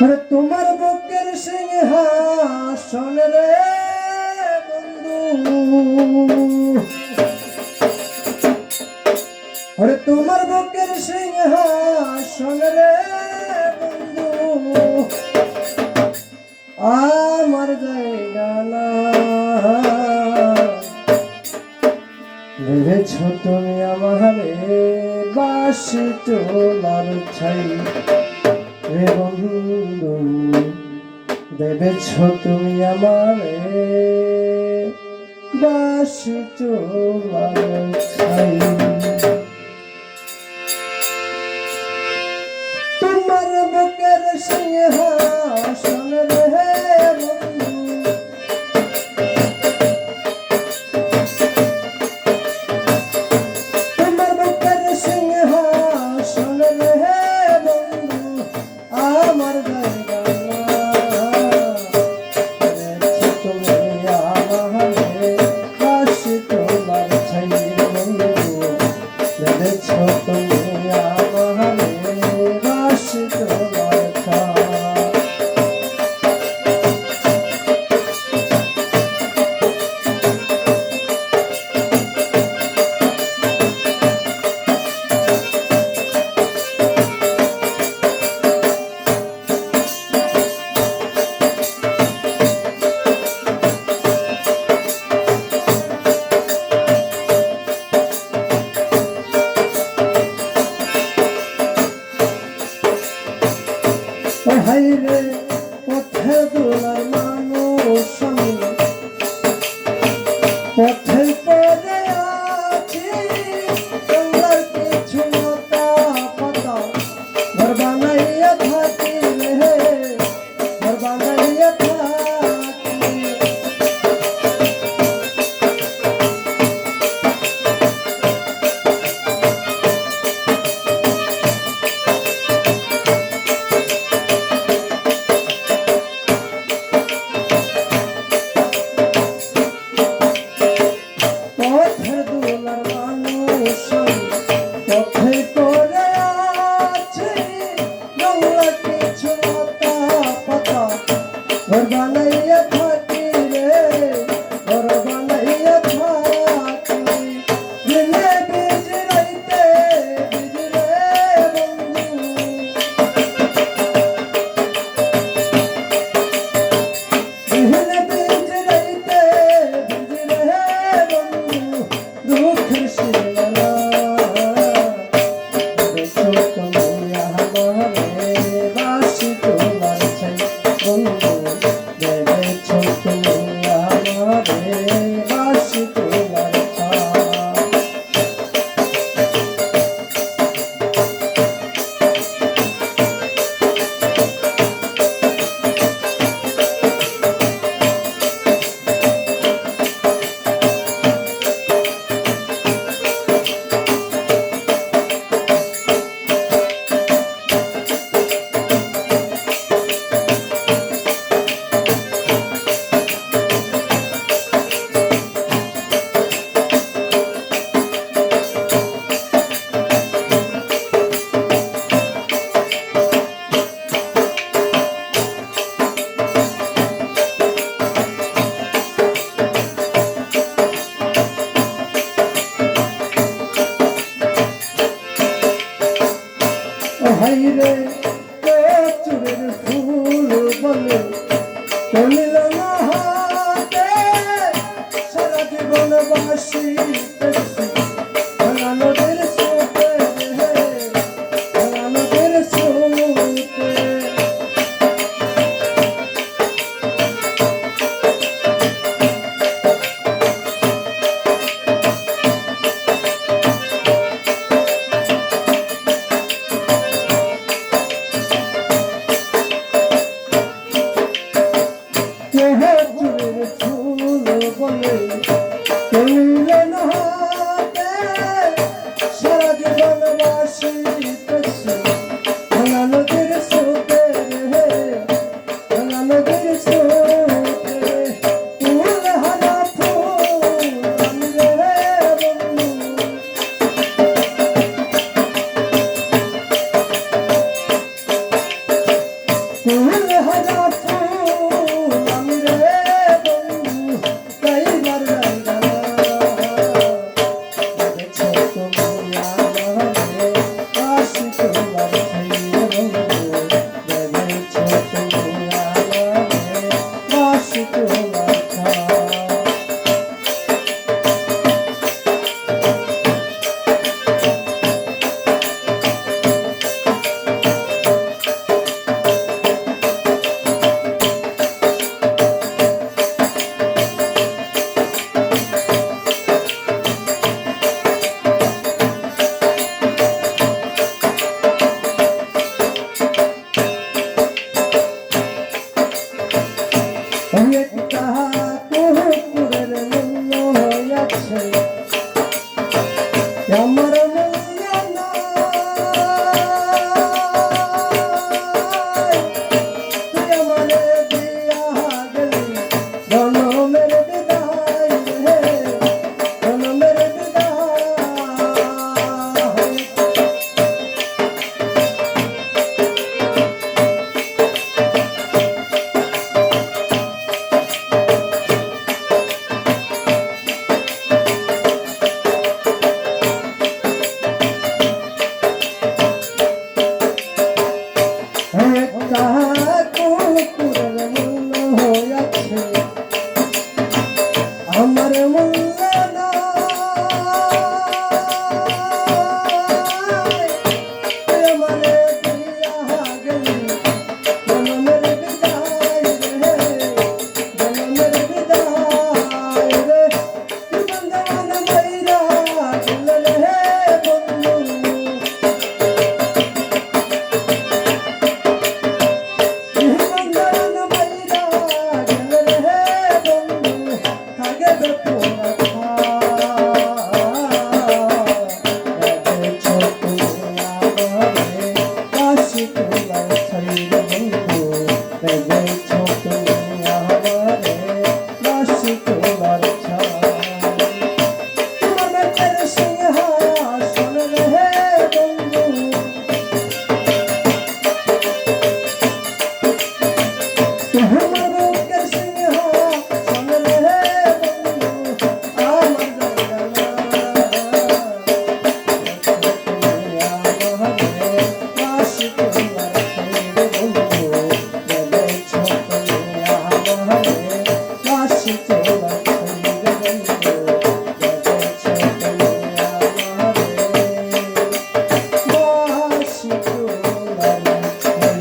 মানে তোমার বকের সিংহাসন রে বন্ধু। মানে তোমার বকের সিংহাসন রে বন্ধু। আমার জায়গানা ভেবেছ তুমি আমার বাসি তোমার ছাই। রে বন্ধু দেবেছ তুমি আমার। বাসি তো তোমার হাইরে পথে দোলার মানুষ। বাংলা চলে ফুল കാക്കൂ